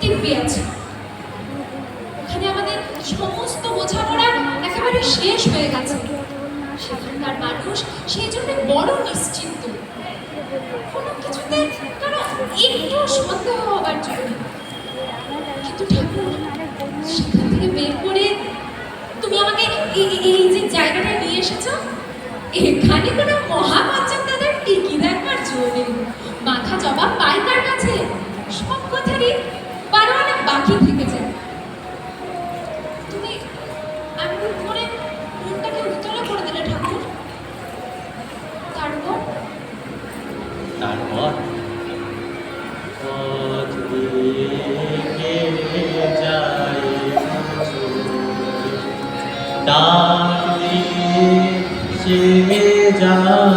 দিব্যি আছে। এখানে আমাদের সমস্ত বোঝাপড়া একেবারে শেষ হয়ে গেছে। সেখানকার মানুষ সেই জন্য বড় নিশ্চিন্ত। কোনো কিছুতে কারও একটু সন্দেহ হবার জন্য কিন্তু ঠাকুর, সেখান থেকে বের করে তুমি আমাকে এই যে জায়গাটা নিয়ে এসেছ, এখানে কোনো মহাপাচক দাদার টিকি দেখবার জো ডাক দিয়ে সে যায়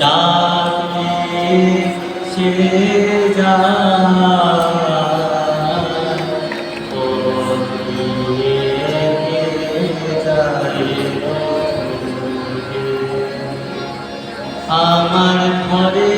ডাক দিয়ে সে যায় আমার ঘরে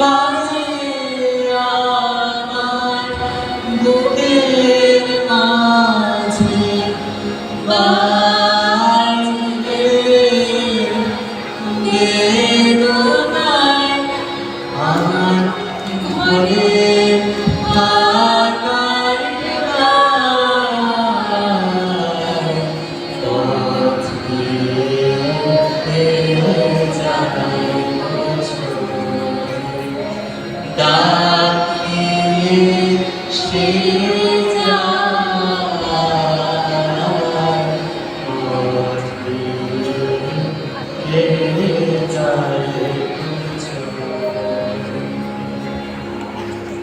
বাজে আমার বুকের ডাক দিয়ে সে